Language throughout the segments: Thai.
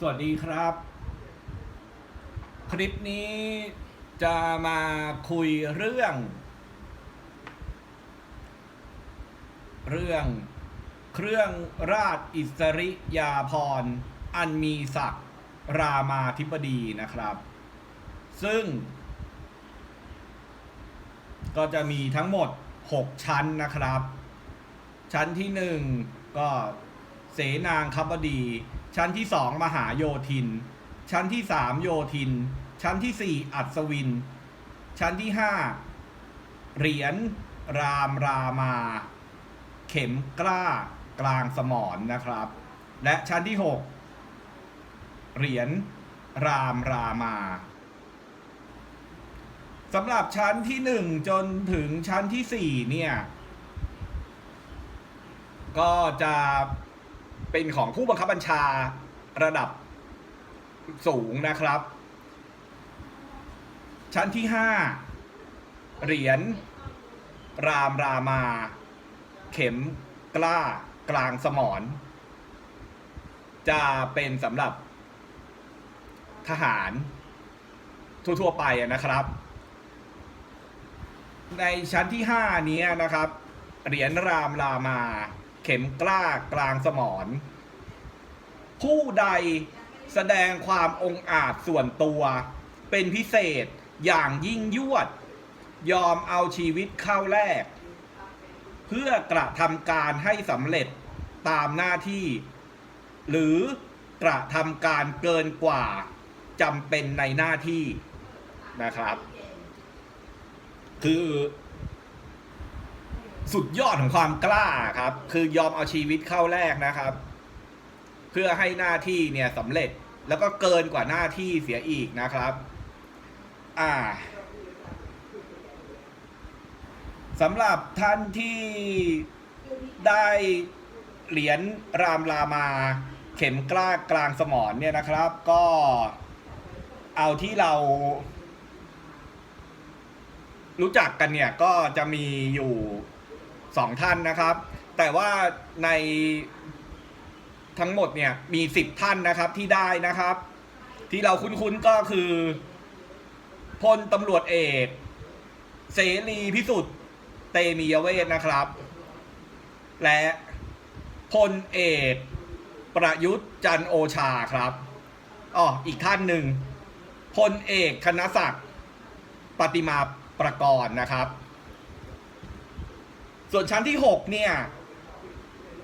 สวัสดีครับ คลิปนี้จะมาคุยเรื่อง เรื่องเครื่องราชอิสริยาภรณ์อันมีศักดิ์รามาธิบดีนะครับ ซึ่ง ก็จะมีทั้งหมด 6 ชั้นนะครับ ชั้นที่ 1 ก็เสนางคบดี ชั้นที่2มหาโยธิน ชั้นที่3โยธิน ชั้นที่4อัศวิน ชั้นที่5เหรียญรามรามา เข็มกล้ากลางสมอนนะครับ และชั้นที่6เหรียญรามรามาสำหรับชั้นที่1จนถึงชั้นที่4เนี่ย ก็จะ เป็นของผู้บังคับบัญชาระดับสูงนะครับ ชั้นที่ 5 เหรียญรามรามา เข็มกล้ากลางสมอนจะเป็นสำหรับทหารทั่วๆไปนะครับ ในชั้นที่ 5 นี้นะครับ เหรียญรามรามา ข็มกล้ากลางสมอนผู้ใดแสดงความองอาจส่วนตัว เป็นพิเศษอย่างยิ่งยวด ยอมเอาชีวิตเข้าแลกเพื่อกระทำการให้สำเร็จตามหน้าที่ หรือกระทำการเกินกว่าจำเป็นในหน้าที่นะครับ คือ สุดยอดของความกล้าครับ คือยอมเอาชีวิตเข้าแลกนะครับ เพื่อให้หน้าที่เนี่ยสำเร็จแล้วก็เกินกว่าหน้าที่เสียอีกนะครับ อ่าสำหรับท่านที่ได้เหรียญรามรามาเข็มกล้ากลางสมอนเนี่ยนะครับ ก็เอาที่เรา รู้จักกันเนี่ยก็จะมีอยู่ สองท่านนะครับ แต่ว่าในทั้งหมดเนี่ยมีสิบท่านนะครับที่ได้นะครับ ที่เราคุ้นๆก็คือพลตำรวจเอก เสรีพิสุทธิ์เตมียเวทนะครับ และพลเอกประยุทธ์จันโอชาครับอ๋ออีกท่านหนึ่งพลเอกคณศักดิ์ปฏิมาประกรณ์นะครับ ส่วนชั้นที่ 6 เนี่ย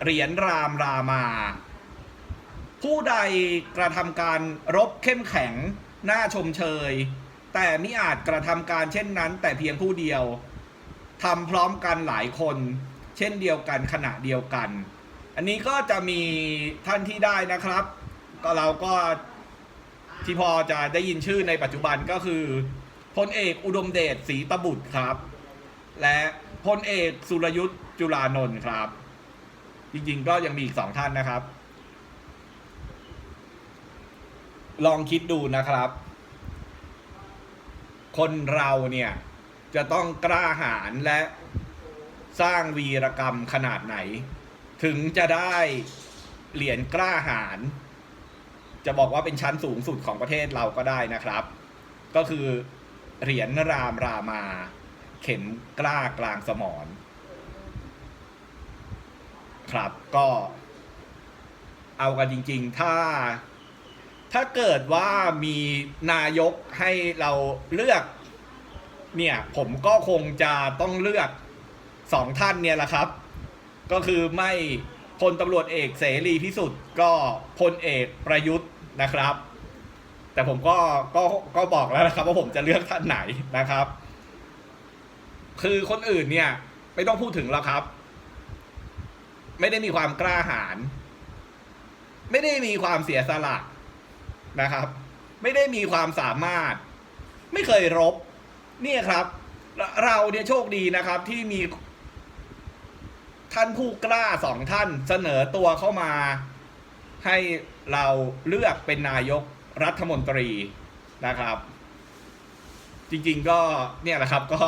เหรียญรามรามา ผู้ใดกระทำการรบเข้มแข็งน่าชมเชย แต่มิอาจกระทำการเช่นนั้น แต่เพียงผู้เดียวทำพร้อมกันหลายคน เช่นเดียวกันขณะเดียวกัน อันนี้ก็จะมีท่านที่ได้นะครับ ก็เราก็ที่พอจะได้ยินชื่อในปัจจุบันก็คือพลเอกอุดมเดชศรีตบุตรครับ และ พลเอกสุรยุทธ์จุลานนท์ครับ จริงๆก็ยังมีอีกสองท่านนะครับ ลองคิดดูนะครับ คนเราเนี่ย จะต้องกล้าหาญและสร้างวีรกรรมขนาดไหน ถึงจะได้เหรียญกล้าหาญจะบอกว่าเป็นชั้นสูงสุดของประเทศเราก็ได้นะครับ ก็คือเหรียญรามรามา เข็มกล้ากลางสมอนครับก็เอากันจริง ๆ ถ้าถ้าเกิดว่ามีนายกให้เราเลือก เนี่ย ผมก็คงจะต้องเลือกสองท่านเนี่ยแหละครับ ก็คือไม่พลตำรวจเอกเสรีพิสุทธิ์ก็พลเอกประยุทธ์นะครับ แต่ผมก็ก็ก็บอกแล้วนะครับว่าผมจะเลือกท่านไหนนะครับ คือคนอื่นเนี่ย ไม่ต้องพูดถึงแล้วครับ ไม่ได้มีความกล้าหาญไม่ได้มีความเสียสละนะครับ ไม่ได้มีความสามารถ ไม่เคยรบ เนี่ยครับ เราเราเนี่ยโชคดีนะครับ ที่มี ท่านผู้กล้าสองท่านเสนอตัวเข้ามา ให้เราเลือกเป็นนายกรัฐมนตรีนะครับ จริง ๆ ก็เนี่ยแหละครับก็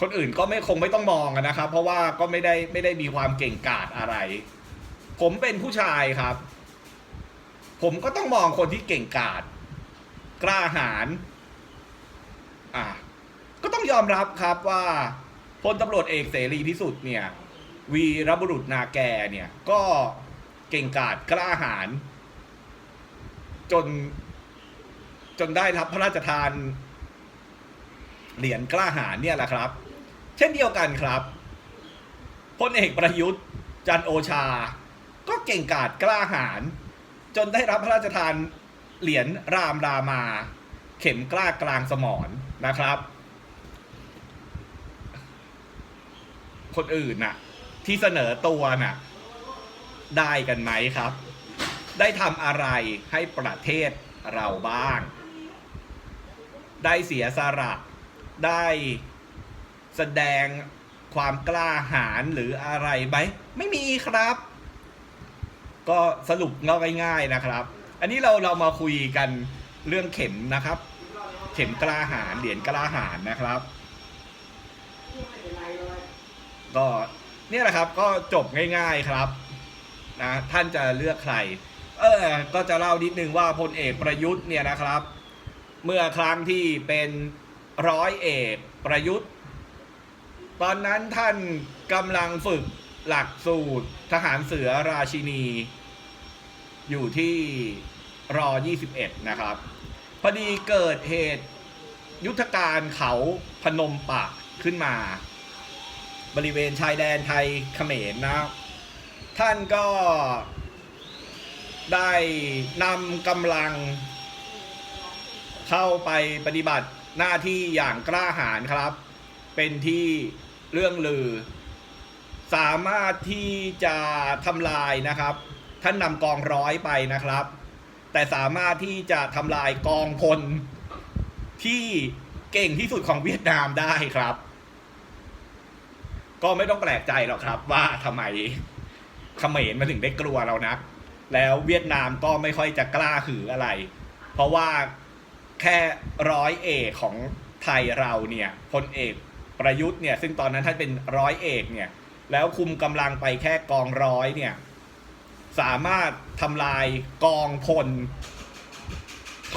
คนอื่นก็ไม่คงไม่ต้องมองนะครับ เพราะว่าก็ไม่ได้ไม่ได้มีความเก่งกาจอะไร ผมเป็นผู้ชายครับ ผมก็ต้องมองคนที่เก่งกาจกล้าหาญอะก็ต้องยอมรับครับว่าพลตำรวจเอกเสรีพิสุทธิ์เนี่ย วีรบุรุษนาแกเนี่ย ก็เก่งกาจกล้าหาญจน จนได้รับพระราชทานเหรียญกล้าหาญเนี่ยแหละครับ เช่นเดียวกันครับพลเอกประยุทธ์ จันโอชา ก็เก่งกาจกล้าหาญจนได้รับพระราชทานเหรียญรามรามา เข็มกล้ากลางสมรนะครับ คนอื่นน่ะ ที่เสนอตัวน่ะ ได้กันไหมครับ ได้ทำอะไรให้ประเทศเราบ้าง ได้เสียสละได้ แสดงความกล้าหาญหรืออะไรไหมไม่มีครับ ก็สรุปง่ายๆนะครับ อันนี้เราเรามาคุยกันเรื่องเข็มนะครับ เข็มกล้าหาญเหรียญกล้าหาญนะครับ ก็เนี่ยแหละครับก็จบง่าย ๆครับนะท่านจะเลือกใคร เออ ก็จะเล่านิดนึงว่าพลเอกประยุทธ์เนี่ยนะครับ เมื่อครั้งที่เป็นร้อยเอกประยุทธ์ ตอนนั้นท่านกำลังฝึกหลักสูตรทหารเสือราชินี อยู่ที่รอ 21 นะครับ พอดีเกิดเหตุยุทธการเขาพนมปะขึ้นมา บริเวณชายแดนไทยเขมรนะ ท่านก็ได้นำกำลัง เข้าไปปฏิบัติหน้าที่อย่างกล้าหาญครับ เป็นที่ เรื่องลือ สามารถที่จะทำลายนะครับ ท่านนำกองร้อยไปนะครับ แต่สามารถที่จะทำลายกองพลที่เก่งที่สุดของเวียดนามได้ครับ ก็ไม่ต้องแปลกใจหรอกครับ ว่าทำไมเขมรมาถึงได้กลัวเรานะแล้วเวียดนามก็ไม่ค่อยจะกล้าหืออะไร เพราะว่าแค่ร้อยเอกของไทยเราเนี่ยพลเอก ประยุทธ์เนี่ยซึ่งตอนนั้นท่านเป็นร้อยเอกเนี่ยแล้วคุมกำลังไปแค่กองร้อยเนี่ยสามารถทำลายกองพล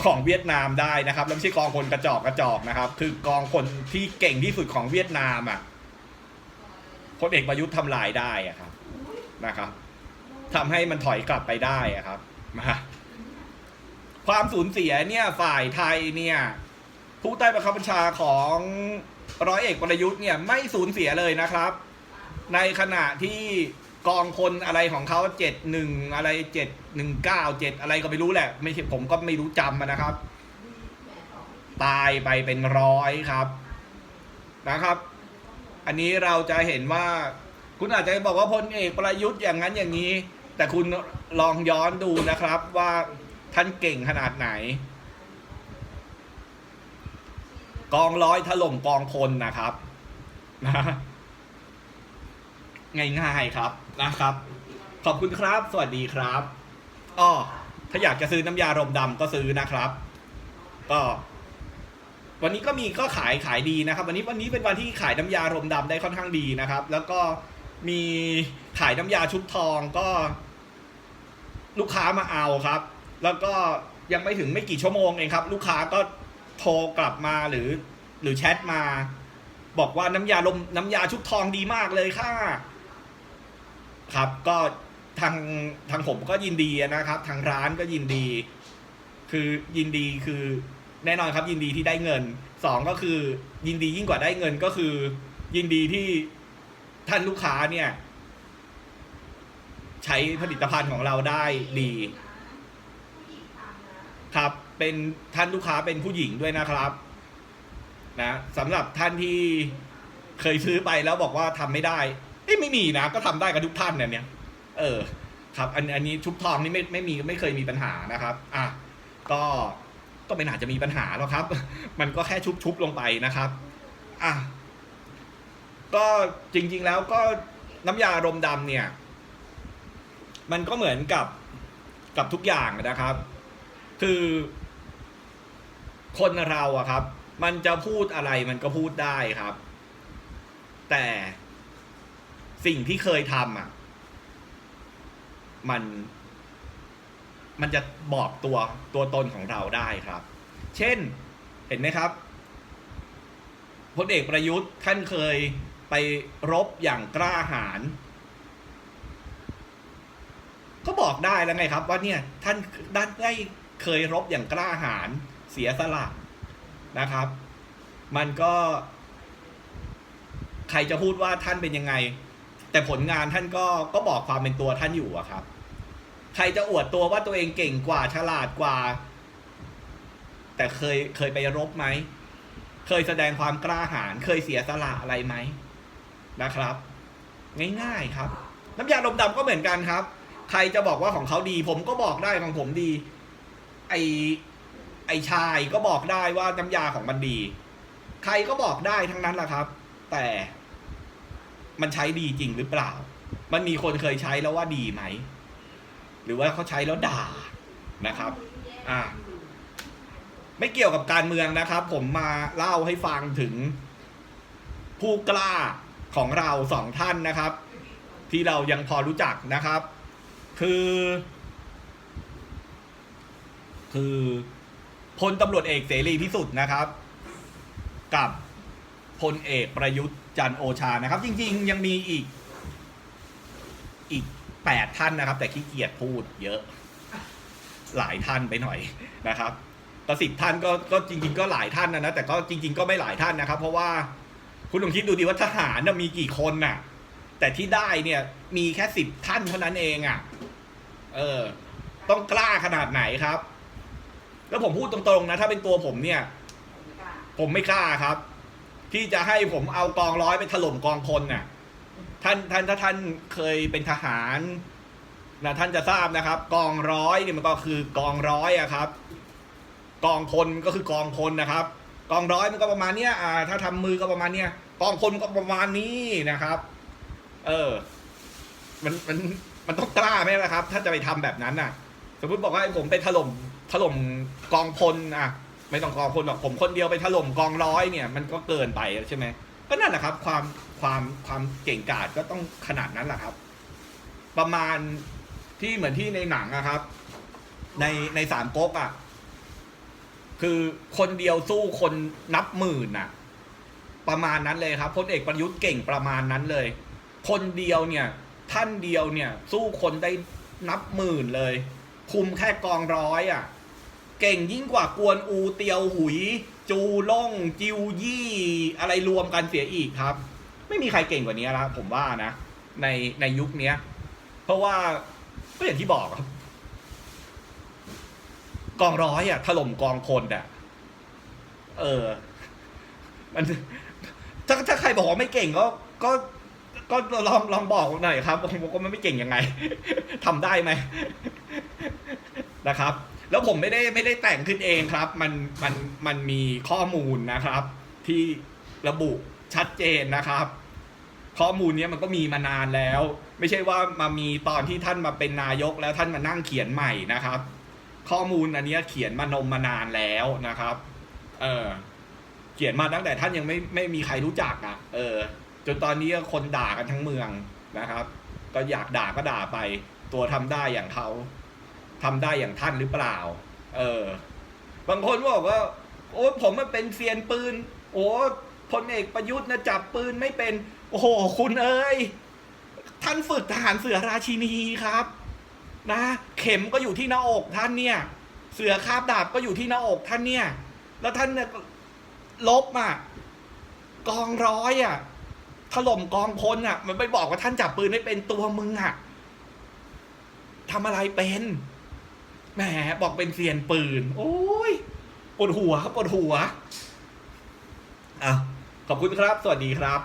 ของเวียดนามได้นะครับแล้วไม่ใช่กองพลกระจอกกระจอกนะครับ คือกองพลที่เก่งที่สุดของเวียดนามอะพลเอกประยุทธ์ทำลายได้อะครับนะครับทำให้มันถอยกลับไปได้อะครับมาความสูญเสียเนี่ยฝ่ายไทยเนี่ยผู้ใต้บังคับบัญชาของ ร้อยเอกประยุทธ์เนี่ยไม่สูญเสียเลยนะครับ ในขณะที่กองพลอะไรของเขาเจ็ดหนึ่งอะไรเจ็ดหนึ่งเก้าเจ็ดอะไรก็ไม่รู้แหละ ไม่ใช่ผมก็ไม่รู้จำนะครับ ตายไปเป็นร้อยครับนะครับ อันนี้เราจะเห็นว่า คุณอาจจะบอกว่าพลเอกประยุทธ์อย่างนั้นอย่างนี้ แต่คุณลองย้อนดูนะครับว่าท่านเก่งขนาดไหน กองร้อยถล่มกองพลนะครับนะง่ายๆครับนะครับ ขอบคุณครับ สวัสดีครับอ้อถ้าอยากจะซื้อน้ำยารมดำก็ซื้อนะครับ ก็ วันนี้ก็มีก็ขายขายดีนะครับ วันนี้วันนี้เป็นวันที่ขายน้ำยารมดำได้ค่อนข้างดีนะครับ แล้วก็มีขายน้ำยาชุบทองก็ ลูกค้ามาเอาครับ แล้วก็ยังไม่ถึงไม่กี่ชั่วโมงเองครับ ลูกค้าก็ โทรกลับมาหรือ หรือแชทมา บอกว่าน้ำยาลมน้ำยาชุบทองดีมากเลยค่ะ ครับ ก็ทางทางผมก็ยินดีนะครับ ทางร้านก็ยินดี คือยินดีคือแน่นอนครับ ยินดีที่ได้เงินสองก็คือ ยินดียิ่งกว่าได้เงินก็คือ ยินดีที่ท่านลูกค้าเนี่ย ใช้ผลิตภัณฑ์ของเราได้ดี ครับ เป็นท่านลูกค้าเป็นผู้หญิงด้วยนะครับนะสำหรับท่านที่เคยซื้อไปแล้วบอกว่าทำไม่ได้เอ้ยไม่มีนะ ก็ทำได้กับทุกท่านเนี่ยเออ ครับ อันอันนี้ชุบทองนี่ไม่ไม่มีไม่เคยมีปัญหานะครับ อะก็ก็ไม่น่าจะมีปัญหาหรอกครับ มันก็แค่ชุบชุบลงไปนะครับอะก็จริง ๆ แล้วก็น้ำยารมดำเนี่ย มันก็เหมือนกับกับทุกอย่างนะครับ คือ คนเราอะครับ มันจะพูดอะไรมันก็พูดได้ครับ แต่สิ่งที่เคยทำอะมัน มันจะบอกตัวตัวตนของเราได้ครับ เช่นเห็นไหมครับพลเอกประยุทธ์ท่านเคยไปรบอย่างกล้าหาญก็บอกได้แล้วไงครับ ว่าเนี่ยท่านได้ได้เคยรบอย่างกล้าหาญ เสียสละนะครับ มันก็ใครจะพูดว่าท่านเป็นยังไง แต่ผลงานท่านก็ก็บอกความเป็นตัวท่านอยู่อะครับ ใครจะอวดตัวว่าตัวเองเก่งกว่าฉลาดกว่า แต่เคยเคยไปรบไหม เคยแสดงความกล้าหาญเคยเสียสละอะไรไหมนะครับ ง่ายๆครับ น้ำยาดมดำก็เหมือนกันครับ ใครจะบอกว่าของเขาดี ผมก็บอกได้ของผมดี ไอ อชายก็บอกได้ว่าน้ำยาของมันดี ใครก็บอกได้ทั้งนั้นแหละครับ แต่มันใช้ดีจริงหรือเปล่า มันมีคนเคยใช้แล้วว่าดีไหม หรือว่าเขาใช้แล้วด่านะครับ อ่า ไม่เกี่ยวกับการเมืองนะครับ ผมมาเล่าให้ฟังถึงผู้กล้าของเราสองท่านนะครับ ที่เรายังพอรู้จักนะครับ คือ คือ พลตำรวจเอกเสรีพิสุทธิ์นะครับ กับพลเอกประยุทธ์จันโอชานะครับ จริง ๆ ยังมีอีก อีกแปดท่านนะครับ แต่ขี้เกียจพูดเยอะ หลายท่านไปหน่อยนะครับก็สิบท่านก็ก็จริง ๆ ก็หลายท่านนะนะแต่ก็จริง ๆ ก็ไม่หลายท่านนะครับ เพราะว่าคุณลองคิดดูดีว่าทหารน่ะมีกี่คนน่ะ แต่ที่ได้เนี่ยมีแค่สิบท่านเท่านั้นเองอะ เออ ต้องกล้าขนาดไหนครับ แล้วผมพูดตรงๆนะ ถ้าเป็นตัวผมเนี่ย ผมไม่กล้าครับ ที่จะให้ผมเอากองร้อยไปถล่มกองพลน่ะ ท่านท่านถ้าท่านเคยเป็นทหารนะท่านจะทราบนะครับ กองร้อยเนี่ยมันก็คือกองร้อยอะครับ กองพลก็คือกองพลนะครับ กองร้อยมันก็ประมาณเนี้ยอ่า ถ้าทำมือก็ประมาณเนี้ยกองพลก็ประมาณนี้นะครับ เออ มันมันมันต้องกล้าไหมล่ะครับ ถ้าจะไปทำแบบนั้นน่ะ สมมติบอกว่าผมไปถล่ม ถล่มกองพลอะไม่ต้องกองพลหรอกผมคนเดียวไปถล่มกองร้อยเนี่ย มันก็เกินไปใช่ไหมก็นั่นแหละครับ ความความความเก่งกาจก็ต้องขนาดนั้นแหละครับ ประมาณที่เหมือนที่ในหนังอะครับ ในในสามก๊กอะคือคนเดียวสู้คนนับหมื่นน่ะ ประมาณนั้นเลยครับพลเอกประยุทธ์เก่งประมาณนั้นเลย คนเดียวเนี่ย ท่านเดียวเนี่ย สู้คนได้นับหมื่นเลย คุมแค่กองร้อยอะ เก่งยิ่งกว่ากวนอูเตียวหุย จูล่ง จิวยี่อะไรรวมกันเสียอีกครับ ไม่มีใครเก่งกว่านี้แล้วผมว่านะ ในในยุคเนี้ยเพราะว่าก็อย่างที่บอกครับกองร้อยอะถล่มกองพลอะ เออ มันถ้าถ้าใครบอกว่าไม่เก่งก็ก็ก็ลองลองบอกหน่อยครับผมว่ามันไม่เก่งยังไงทำได้ไหมนะครับ แล้วผมไม่ได้ไม่ได้แต่งขึ้นเองครับ มันมันมันมีข้อมูลนะครับ ที่ระบุชัดเจนนะครับ ข้อมูลนี้มันก็มีมานานแล้ว ไม่ใช่ว่ามามีตอนที่ท่านมาเป็นนายกแล้วท่านมานั่งเขียนใหม่นะครับ ข้อมูลอันนี้เขียนมานมมานานแล้วนะครับ เออเขียนมาตั้งแต่ท่านยังไม่ไม่มีใครรู้จักอะ เออ จนตอนนี้คนด่ากันทั้งเมืองนะครับ ก็อยากด่าก็ด่าไป ตัวทำได้อย่างเขา ทำได้อย่างท่านหรือเปล่า เออ บางคนบอกว่า โอ้ผมมันเป็นเซียนปืน โอ้พลเอกประยุทธ์นะจับปืนไม่เป็น โอ้โห คุณเอ้ย ท่านฝึกทหารเสือราชินีครับ นะ เข็มก็อยู่ที่หน้าอกท่านเนี่ย เสือคาบดาบก็อยู่ที่หน้าอกท่านเนี่ย แล้วท่านเนี่ยลบอะกองร้อยอะถล่มกองพลอะ มันไปบอกว่าท่านจับปืนไม่เป็นตัวมึงอะทำอะไรเป็น แหมบอกเป็นเซียนปืน โอ้ยปวดหัวครับปวดหัวอะขอบคุณครับ สวัสดีครับ